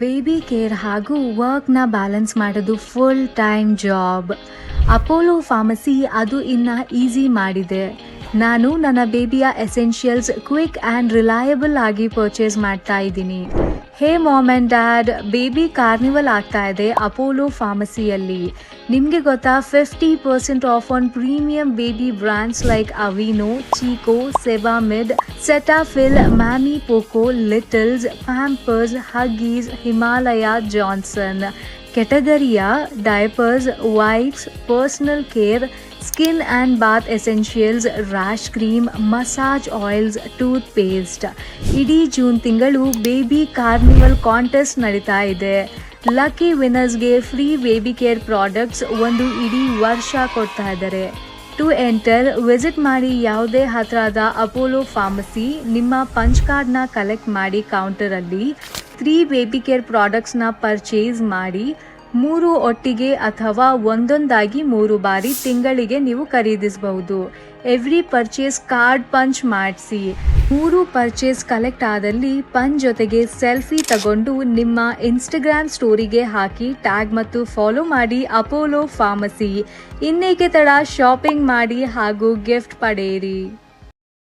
Baby care ಹಾಗೂ ವರ್ಕ್ನ balance ಮಾಡೋದು full time job Apollo pharmacy ಅದು ಇನ್ನ ಈಸಿ ಮಾಡಿದೆ. ನಾನು ನನ್ನ ಬೇಬಿಯ ಎಸೆನ್ಷಿಯಲ್ಸ್ ಕ್ವಿಕ್ ಆ್ಯಂಡ್ ರಿಲಯಬಲ್ ಆಗಿ ಪರ್ಚೇಸ್ ಮಾಡ್ತಾ ಇದ್ದೀನಿ. Hey mom and dad, baby carnival ಆಗ್ತಾ ಇದೆ ಅಪೋಲೋ ಫಾರ್ಮಸಿಯಲ್ಲಿ. ನಿಮಗೆ ಗೊತ್ತಾ, fifty percent off on premium baby brands like Aveeno, Chicco Sebamed Cetaphil, Mamy Poko, Littles, Pampers Huggies Himalaya Johnson. ಕೆಟಗರಿಯ diapers, wipes, personal care skin and bath essentials rash cream massage oils toothpaste ಇಡೀ June ತಿಂಗಳು baby carnival contest ನಡೀತಾ ಇದೆ. Lucky ವಿನ್ನರ್ಸ್ಗೆ free baby care products ಒಂದು ಇಡೀ ವರ್ಷ ಕೊಡ್ತಾ ಇದ್ದಾರೆ. ಟು ಎಂಟರ್ ವಿಸಿಟ್ ಮಾಡಿ ಯಾವುದೇ ಹತ್ರದ ಅಪೋಲೋ ಫಾರ್ಮಸಿ ನಿಮ್ಮ ಪಂಚ್ ಕಾರ್ಡ್ನ ಕಲೆಕ್ಟ್ ಮಾಡಿ ಕೌಂಟರಲ್ಲಿ ತ್ರೀ ಬೇಬಿ ಕೇರ್ ಪ್ರಾಡಕ್ಟ್ಸ್ನ ಪರ್ಚೇಸ್ ಮಾಡಿ. ಮೂರು ಒಟ್ಟಿಗೆ ಅಥವಾ ಒಂದೊಂದಾಗಿ ಮೂರು ಬಾರಿ ತಿಂಗಳಿಗೆ ನೀವು ಖರೀದಿಸಬಹುದು. ಎವ್ರಿ ಪರ್ಚೇಸ್ ಕಾರ್ಡ್ ಪಂಚ್ ಮಾಡಿಸಿ. ಮೂರು ಪರ್ಚೇಸ್ ಕಲೆಕ್ಟ್ ಆದಲ್ಲಿ ಪಂಚ್ ಜೊತೆಗೆ ಸೆಲ್ಫಿ ತಗೊಂಡು ನಿಮ್ಮ ಇನ್ಸ್ಟಾಗ್ರಾಮ್ ಸ್ಟೋರಿಗೆ ಹಾಕಿ ಟ್ಯಾಗ್ ಮತ್ತು ಫಾಲೋ ಮಾಡಿ ಅಪೋಲೋ ಫಾರ್ಮಸಿ ಇನ್ನೇಕೆ ತಡ ಶಾಪಿಂಗ್ ಮಾಡಿ ಹಾಗೂ ಗಿಫ್ಟ್ ಪಡೆಯಿರಿ.